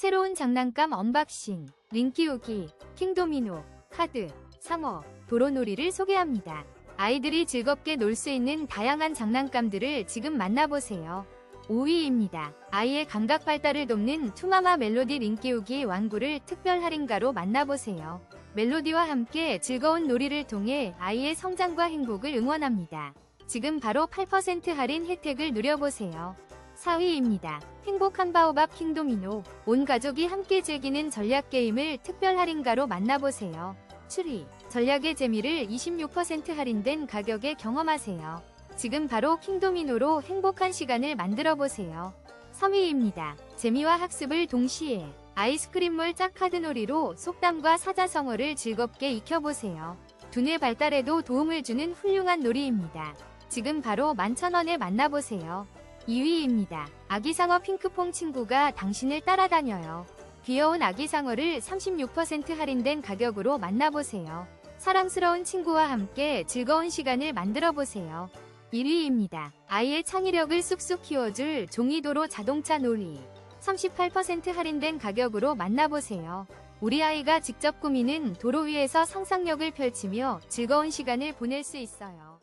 새로운 장난감 언박싱, 링 끼우기, 킹도미노, 카드, 상어, 도로놀이를 소개합니다. 아이들이 즐겁게 놀 수 있는 다양한 장난감들을 지금 만나보세요. 5위입니다. 아이의 감각 발달을 돕는 투마마 멜로디 링 끼우기 완구를 특별 할인가로 만나보세요. 멜로디와 함께 즐거운 놀이를 통해 아이의 성장과 행복을 응원합니다. 지금 바로 8% 할인 혜택을 누려보세요. 4위입니다. 행복한 바오밥 킹도미노. 온 가족이 함께 즐기는 전략 게임을 특별 할인가로 만나보세요. 추리. 전략의 재미를 26% 할인된 가격에 경험하세요. 지금 바로 킹도미노로 행복한 시간을 만들어 보세요. 3위입니다. 재미와 학습을 동시에 아이스크림몰 짝카드놀이로 속담과 사자성어를 즐겁게 익혀보세요. 두뇌 발달에도 도움을 주는 훌륭한 놀이입니다. 지금 바로 만천원에 만나보세요. 2위입니다. 아기상어 핑크퐁 친구가 당신을 따라다녀요. 귀여운 아기상어를 36% 할인된 가격으로 만나보세요. 사랑스러운 친구와 함께 즐거운 시간을 만들어 보세요. 1위입니다. 아이의 창의력을 쑥쑥 키워줄 종이도로 자동차 놀이. 38% 할인된 가격으로 만나보세요. 우리 아이가 직접 꾸미는 도로 위에서 상상력을 펼치며 즐거운 시간을 보낼 수 있어요.